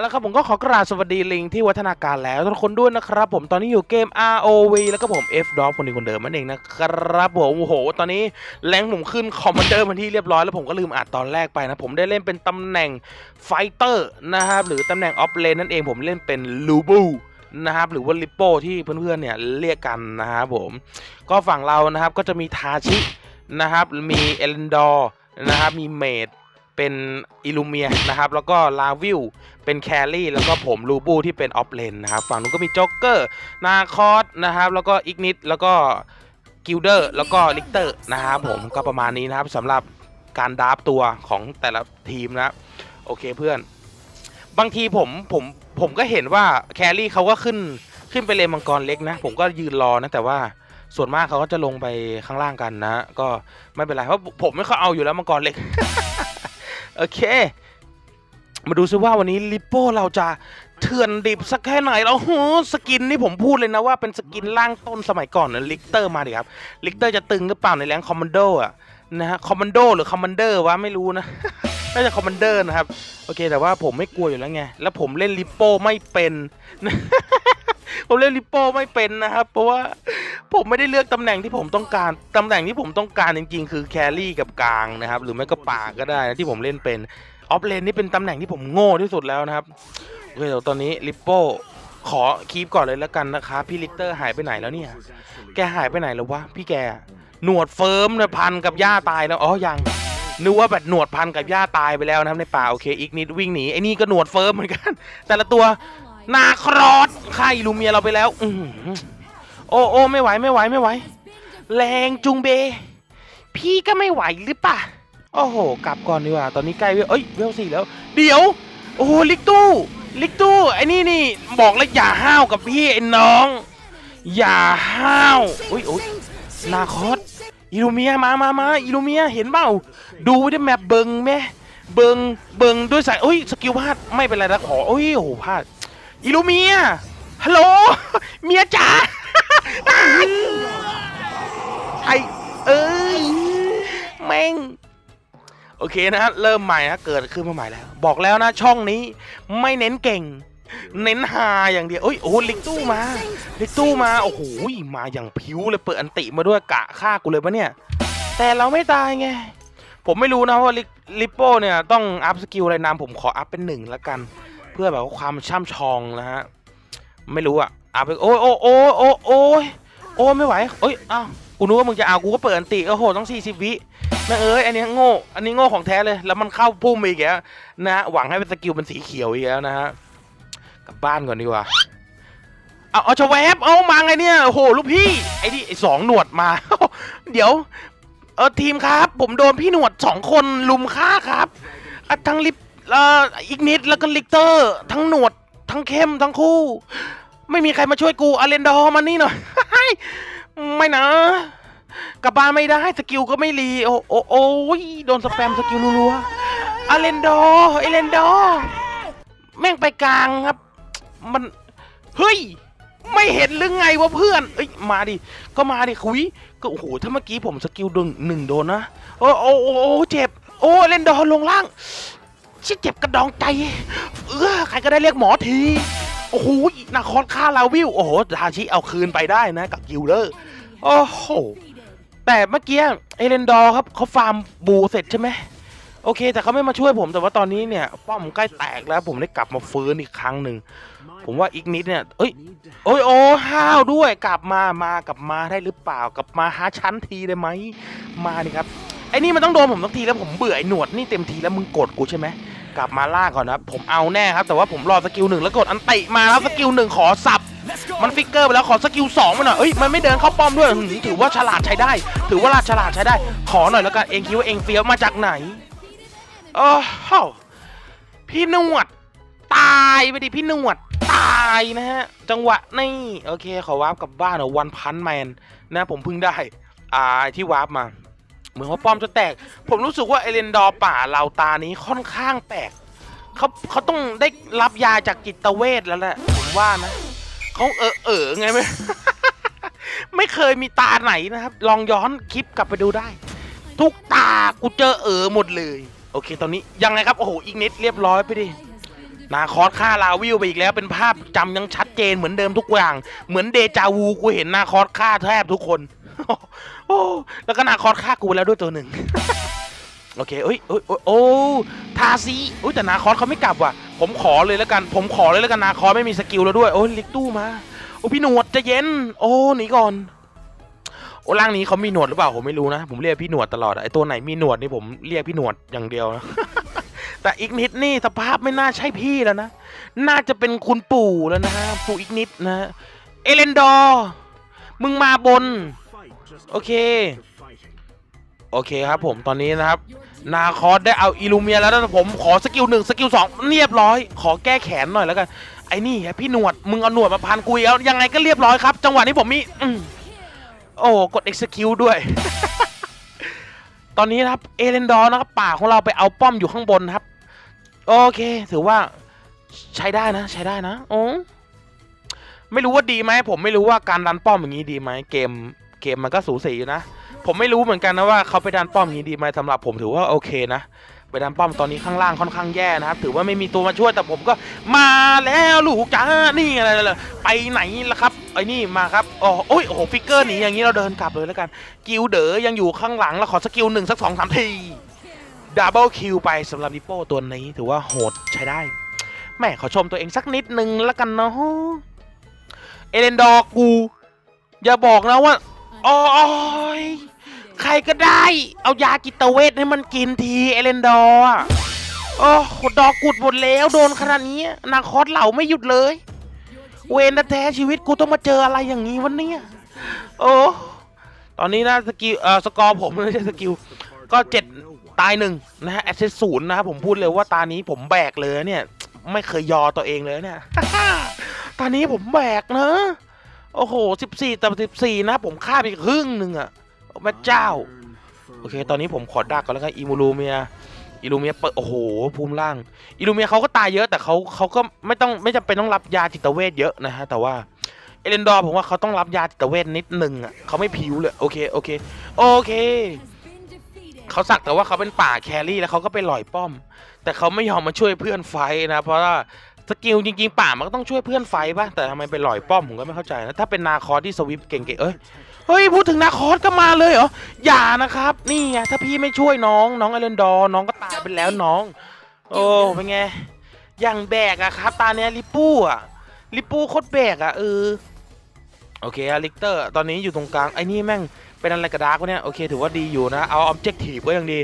แล้วครับผมก็ขอกราบสวัสดีลิงที่วัฒนาการแล้วทุกคนด้วยนะครับผมตอนนี้อยู่เกม ROV แล้วก็ผม F Dog คนนี้คนเดิมนั่นเองนะครับผมโอ้โห ตอนนี้แรงผมขึ้นคอมมานเดอร์มาที่เรียบร้อยแล้วผมก็ลืมอัดตอนแรกไปนะผมได้เล่นเป็นตำแหน่งไฟเตอร์นะครับหรือตำแหน่งออฟเลนนั่นเองผมเล่นเป็นลูบูนะครับหรือว่าลิปโป้ที่เพื่อนๆเนี่ยเรียกกันนะครับผมก็ฝั่งเรานะครับก็จะมีทาชินะครับมีเอลนดอร์นะครับมีเมด เป็นอิลูเมียนะครับ แล้วก็ลาวิลเป็นแครี่ แล้วก็ผมลูบูที่เป็นออฟเลนนะครับ ฝั่งนู้นก็มีจ็อกเกอร์ นาคอสนะครับ แล้วก็อิกนิดแล้วก็กิลเดอร์ แล้วก็ลิกเตอร์นะครับผมก็ประมาณนี้นะครับสำหรับการดราฟตัวของแต่ละทีมนะโอเคเพื่อน บางทีผมผมผมก็เห็นว่าแครี่เขาก็ขึ้นขึ้นไปเลนมังกรเล็กนะ ผมก็ยืนรอนะแต่ว่าส่วนมากเขาก็จะลงไปข้างล่างกันนะ ก็ไม่เป็นไรเพราะผมไม่ค่อยเอาอยู่แล้วมังกรเล็ก โอเค มาดูซิว่าวันนี้ลิปโป้เราจะเถื่อนดิบสักแค่ไหนแล้วหูสกินนี่ผมพูดเลยนะว่าเป็นสกินล่างต้นสมัยก่อนนะลิกเตอร์มาดิครับลิกเตอร์จะตึงหรือเปล่าในแรงคอมมานโดอะนะฮะคอมมานโดหรือคอมมานเดอร์วะไม่รู้นะน่าจะคอมมานเดอร์นะครับ โอเค แต่ว่าผมไม่กลัวอยู่แล้วไง แล้วผมเล่นลิปโป้ไม่เป็น ผมเล่นลิปโป้ไม่เป็นนะครับ เพราะว่า ผมไม่ได้เลือกตำแหน่งที่ผมต้องการตำแหน่งที่ผมต้องการจริงๆ คือแครี่กับกลางนะครับ หรือไม่ก็ป่าก็ได้นะที่ผมเล่นเป็นออฟเลนนี่เป็นตำแหน่งที่ผมโง่ที่สุดแล้วนะครับโอเคเดี๋ยวตอนนี้ลิปโป้ขอคีปก่อนเลยแล้วกันนะครับพี่ลิกเตอร์หายไปไหนแล้วเนี่ย แกหายไปไหนแล้ววะพี่แกหนวดเฟิร์มเนี่ยพันกับหญ้าตายแล้วอ๋อยังนึกว่าแบบหนวดพันกับหญ้าตายไปแล้วนะครับในป่าโอเคอีกนิดวิ่งหนีไอ้นี่ก็หนวดเฟิร์มเหมือนกัน แต่ละตัวนาครอสฆ่ลูเมียเราไปแล้ว อื โอ้โอ้ไม่ไหวไม่ไหวไม่ไหว แรงจุงเบ พี่ก็ไม่ไหวหรือปะโอ้โห กลับก่อนดีกว่า ตอนนี้ใกล้เวลเอ้ยเวลสี่แล้ว เดี๋ยว โอ้โหลิกตู้ ลิกตู้ไอ้นี่นี่บอกแล้วอย่าห้าวกับพี่ไอ้น้อง อย่าห้าวอุ้ยอุ้ยนาคอสอิลูเมียมามามาอิลูเมียเห็นเปล่า ดูไว้ด้วยแมปเบิงแม่เบิงเบิงด้วยสายอุ้ยสกิลพลาดไม่เป็นไรนะขออุ้ยโอ้โหพลาดอิลูเมียฮัลโหลเมียจ๋า ไอเอ้ยแม่งโอเคนะฮะเริ่มใหม่นะเกิดขึ้นมาใหม่แล้ว บอกแล้วนะช่องนี้ไม่เน้นเก่ง เน้นฮาอย่างเดียวโอ้ยโอ้ลิกตู้มาลิกตู้มาโอ้โหมาอย่างผิวเลยเปิดอันติมาด้วยกะฆ่ากูเลยปะเนี่ย แต่เราไม่ตายไง ผมไม่รู้นะว่าลิลิปโป้เนี่ยต้องอัพสกิลอะไรนามผมขออัพเป็นหนึ่งแล้วกัน เพื่อแบบว่าความช่ำชองนะฮะไม่รู้อะ อัพไปโอ้ยโอ้ยโอ้ยโอ้ยโอ้ยโอ้ยไม่ไหวเอ้ยอ้าวกูนึกว่ามึงจะเอากูก็เปิดอันติโอ้โหต้องสี่สิบวิแม่เอ้ยอันนี้โง่อันนี้โง่ของแท้เลย แล้วมันเข้าพุ่มอีกแล้วนะฮะหวังให้เป็นสกิลเป็นสีเขียวอีกแล้วนะฮะกลับบ้านก่อนดีกว่าเอาเอาชะแวบเอามาไงเนี่ยโอ้โหลูกพี่ไอ้นี่ไอ้สองหนวดมา เดี๋ยวเออทีมครับ ผมโดนพี่หนวดสองคนลุมฆ่าครับทั้งลิปเอ่ออีกนิดแล้วก็ลิกเตอร์ ทั้งหนวดทั้งเข้มทั้งคู่ ไม่มีใครมาช่วยกูอาเลนดอร์มานี่หน่อย ไม่นะ กลับบ้านไม่ได้สกิลก็ไม่รีโอ้โอ้โอ้ยโดนสแปมสกิลรัวๆอาเลนดอร์เอเลนดอร์แม่งไปกลางครับ มัน เฮ้ย ไม่เห็นหรือไงวะเพื่อน เอ้ย มาดิ ก็มาดิคุย ก็โอ้โห ถ้าเมื่อกี้ผมสกิลโดนหนึ่งโดนนะ โอ้โอ้โอ้เจ็บ โอ้เลนดอลงล่างชิเจ็บกระดองใจ เออใครก็ได้เรียกหมอที โอ้โหนาคอสฆ่าลาวิว โอ้โหทาชิเอาคืนไปได้นะ กับกิลเลอร์ โอ้โห แต่เมื่อกี้เอเลนดอร์ครับเขาฟาร์มบูเสร็จใช่ไหมโอเค แต่เขาไม่มาช่วยผมแต่ว่าตอนนี้เนี่ย ป้อมใกล้แตกแล้วผมได้กลับมาฟื้นอีกครั้งหนึ่ง ผมว่าอีกนิดเนี่ย เอ้ยโอ้ยโอ้ห้าวด้วยกลับมามากลับมาได้หรือเปล่ากลับมาหาชั้นทีได้ไหมมาดิครับไอ้นี่มันต้องโดนผมสักทีแล้วผมเบื่อไอ้หนวดนี่เต็มทีแล้วมึงกดกูใช่ไหม กลับมาล่าก่อนนะผมเอาแน่ครับ แต่ว่าผมรอสกิลหนึ่งแล้วกดอันติมาแล้วสกิลหนึ่งขอสับ มันฟิกเกอร์ไปแล้วขอสกิลสองมาหน่อยเอ้ยมันไม่เดินเข้าป้อมด้วยถือว่าฉลาดใช้ได้ ถือว่าฉลาดใช้ได้ ขอหน่อยแล้วกันเองคิดว่าเองเฟี้ยวมาจากไหนโอ้โหพี่นวด ตายไปดิพี่นวด ตายนะฮะ จังหวะนี่โอเคขอวาร์ปกลับบ้านเหรอวันพันแมนนะผมเพิ่งได้อ่าที่วาร์ปมา เหมือนว่าป้อมจะแตก ผมรู้สึกว่าเอเลนดอร์ป่าเราตานี้ค่อนข้างแปลกเขาเขาต้องได้รับยาจากจิตเวชแล้วแหละผมว่านะเขาเออเออไงไม่ไม่เคยมีตาไหนนะครับ ลองย้อนคลิปกลับไปดูได้ ทุกตากูเจอเออหมดเลย โอเค ตอนนี้ยังไงครับ โอ้โห อีกนิดเรียบร้อยไปดินาคอสฆ่าลาวิวไปอีกแล้ว เป็นภาพจำยังชัดเจนเหมือนเดิมทุกอย่าง เหมือนเดจาวูกูเห็นนาคอสฆ่าแทบทุกคน โอ้แล้วก็นาคอสฆ่ากูแล้วด้วยตัวหนึ่งโอเคเอ้ยเอ้ยโอ้ทาซีอุ้ยแต่นาคอสเขาไม่กลับว่ะ ผมขอเลยแล้วกัน ผมขอเลยแล้วกันนาคอสไม่มีสกิลแล้วด้วย โอ้ยลิกตู้มา โอ้พี่หนวดจะเย็น โอ้หนีก่อน โอ้ร่างนี้เขามีหนวดหรือเปล่าผมไม่รู้นะ ผมเรียกพี่หนวดตลอดไอตัวไหนมีหนวดนี่ผมเรียกพี่หนวดอย่างเดียวนะแต่อีกนิดนี่สภาพไม่น่าใช่พี่แล้วนะ น่าจะเป็นคุณปู่แล้วนะปู่อีกนิดนะฮะเอเลนดอร์มึงมาบน โอเค โอเคครับผมตอนนี้นะครับ นาคอสได้เอาอิลูเมียแล้วนะผมขอสกิลหนึ่งสกิลสองเรียบร้อย ขอแก้แขนหน่อยแล้วกัน ไอ้นี่พี่หนวด มึงเอาหนวดมาพันกุยเอายังไงก็เรียบร้อยครับ จังหวะนี้ผมมีอมโอ้กด execute ด้วย ตอนนี้นะครับ เอเลนดอร์นะครับป่าของเราไปเอาป้อมอยู่ข้างบนครับ โอเค ถือว่าใช้ได้นะ ใช้ได้นะโอ้ไม่รู้ว่าดีไหมผมไม่รู้ว่าการดันป้อมอย่างนี้ดีไหมเกม เกมมันก็สูสีอยู่นะ ผมไม่รู้เหมือนกันนะว่าเขาไปดันป้อมนี้ดีไหมสำหรับผมถือว่าโอเคนะไปดันป้อมตอนนี้ข้างล่างค่อนข้างแย่นะครับ ถือว่าไม่มีตัวมาช่วยแต่ผมก็มาแล้วลูกจ้านี่อะไรล่ะไปไหนล่ะครับไอ้นี่มาครับอ๋อโอ้ยโอ้โหฟิกเกอร์หนีอย่างนี้เราเดินกลับเลยแล้วกัน กิลเดอยังอยู่ข้างหลังแล้วขอสกิลหนึ่งสักสองสามทีดับเบิลคิวไปสำหรับดิโป้ตัวนี้ถือว่าโหดใช้ได้แม่ขอชมตัวเองสักนิดนึงแล้วกันเนาะเอเลนดอร์กู อย่าบอกนะว่า โอ้ยใครก็ได้ เอายาจิตเวทให้มันกินทีเอเลนดอร์อะโอ้โหดอกกุดหมดแล้วโดนขนาดนี้นางคอสเหล่าไม่หยุดเลย เวนแท้ชีวิตกูต้องมาเจออะไรอย่างนี้วันนี้โอ้ตอนนี้นะสกิลเอ่อสกอร์ผมไม่ใช่สกิลก็เจ็ดตายหนึ่งนะฮะแอสเซสศูนย์นะครับผมพูดเลยว่าตานี้ผมแบกเลยเนี่ย ไม่เคยยอตัวเองเลยเนี่ยตอนนี้ผมแบกนะ โอ้โหสิบสี่ต่อสิบสี่นะ ผมฆ่าไปครึ่งหนึ่งอะพระเจ้า โอเค ตอนนี้ผมขอดักก่อนแล้วกันอิมูลูเมียอิลูเมียเปิดโอ้โหภูมิล่างอิลูเมียเขาก็ตายเยอะแต่เขาเขาก็ไม่ต้องไม่จำเป็นต้องรับยาจิตเวชเยอะนะฮะแต่ว่าเอเลนดอร์ผมว่าเขาต้องรับยาจิตเวชนิดนึงอะเขาไม่ผิวเลยโอเคโอเคโอเคเขาสักแต่ว่าเขาเป็นป่าแครี่แล้วเขาก็ไปหล่อยป้อม แต่เขาไม่ยอมมาช่วยเพื่อนไฟนะ เพราะว่า สกิลจริงๆป่ามันก็ต้องช่วยเพื่อนไฟป่ะแต่ทำไมไปหลอยป้อมผมก็ไม่เข้าใจนะถ้าเป็นนาคอสที่สวิปเก่งๆเอ้ยเฮ้ยพูดถึงนาคอสก็มาเลยเหรออย่านะครับ นี่ไงถ้าพี่ไม่ช่วยน้อง น้องเอเลนดอน้องก็ตายไปแล้วน้อง โอ้เป็นไงอย่างแบกอะครับ ตาเนี้ยลิปูอะลิปูโคตรแบกอะเออโอเคอะลิกเตอร์ ตอนนี้อยู่ตรงกลางไอ้นี่แม่งเป็นอะไรกระดากวะเนี่ยโอเคถือว่าดีอยู่นะเอาออบเจกตีฟก็ยังดี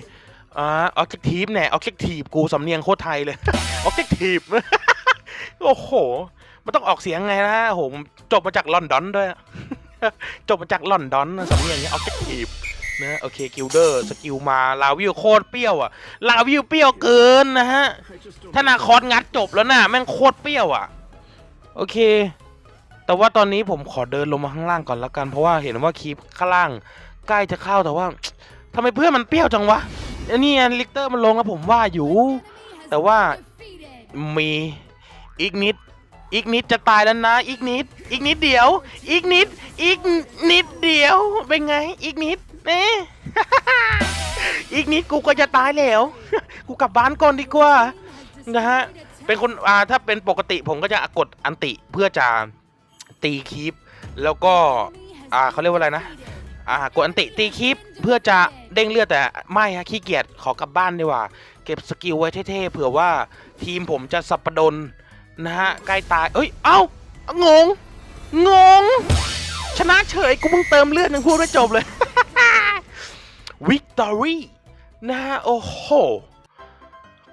อ่าออบเจกตีฟเนี่ยออบเจกตีฟกูสำเนียงโคตรไทยเลยออบเจกตีฟ โอ้โห มันต้องออกเสียงไงนะโอ้โหผมจบมาจากลอนดอนด้วย จบมาจากลอนดอนสำเนียงเนี้ยออบเจกตีฟนะโอเคกิลเดอร์สกิลมาลาวิวโคตรเปรี้ยวอะลาวิวเปรี้ยวเกินนะฮะถ้านาคอสงัดจบแล้วนะแม่งโคตรเปรี้ยวอะ โอเค แต่ว่าตอนนี้ผมขอเดินลงมาข้างล่างก่อนละกันเพราะว่าเห็นว่าคีปข้างล่าง ใกล้จะเข้าแต่ว่าทำไมเพื่อนมันเปรี้ยวจังวะอันนี้ลิกเตอร์มันลงแล้วผมว่าอยู่ แต่ว่ามี อีกนิด อีกนิดจะตายแล้วนะ อีกนิด อีกนิดเดียว อีกนิด อีกนิดเดียว เป็นไง อีกนิดเน่อีกนิดกูก็จะตายแล้ว กูกลับบ้านก่อนดีกว่า นะฮะ เป็นคนอ่าถ้าเป็นปกติผมก็จะกดอันติเพื่อจะตีคีปแล้วก็ อ่าเขาเรียกว่าอะไรนะอ่ากดอันติตีคีปเพื่อจะเด้งเลือดแต่ไม่ฮะขี้เกียจขอกลับบ้านดีกว่า เก็บสกิลไว้เท่ๆเผื่อว่าทีมผมจะสับปะดน นะฮะใกล้ตายเอ้ย เอ้างง งง ชนะเฉยกูเพิ่งเติมเลือดยังพูดไม่จบเลยวิกตอรี่นะฮะโอ้โห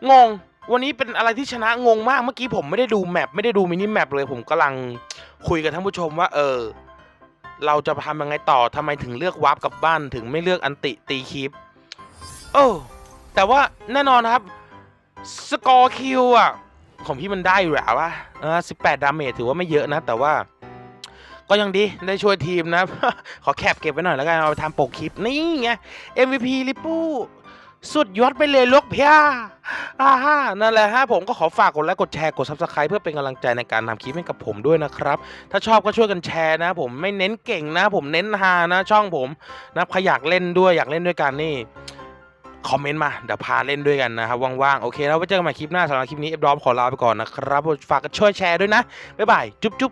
งง วันนี้เป็นอะไรที่ชนะงงมาก เมื่อกี้ผมไม่ได้ดูแมปไม่ได้ดูมินิแมปเลย ผมกำลังคุยกับท่านผู้ชมว่า เออ เราจะทำยังไงต่อทำไมถึงเลือกวาร์ปกลับบ้านถึงไม่เลือกอันติตีคีปโอ้แต่ว่าแน่นอนครับ สกอร์คิวอะ ของพี่มันได้อยู่แล้ววะเออสิบแปดดาเมจถือว่าไม่เยอะนะ แต่ว่า ก็ยังดีได้ช่วยทีมนะ ขอแคปเก็บไว้หน่อยแล้วกัน เอาไปทำโปกคลิป นี่ไง MVP ลิปปูสุดยอดไปเลยลูกเพียอ่าฮะนั่นแหละฮะผมก็ขอฝากกดไลค์กดแชร์กด Subscribe เพื่อเป็นกำลังใจในการทำคลิปให้กับผมด้วยนะครับ ถ้าชอบก็ช่วยกันแชร์นะ ผมไม่เน้นเก่งนะ ผมเน้นฮานะ ช่องผมนะใครอยากเล่นด้วยอยากเล่นด้วยกันนี่ คอมเมนต์มา เดี๋ยวพาเล่นด้วยกันนะครับ ว่างๆ โอเค แล้วไว้เจอกันใหม่คลิปหน้าสำหรับคลิปนี้เอฟดอมขอลาไปก่อนนะครับ ฝากกันช่วยแชร์ด้วยนะ บ๊ายบาย จุ๊บ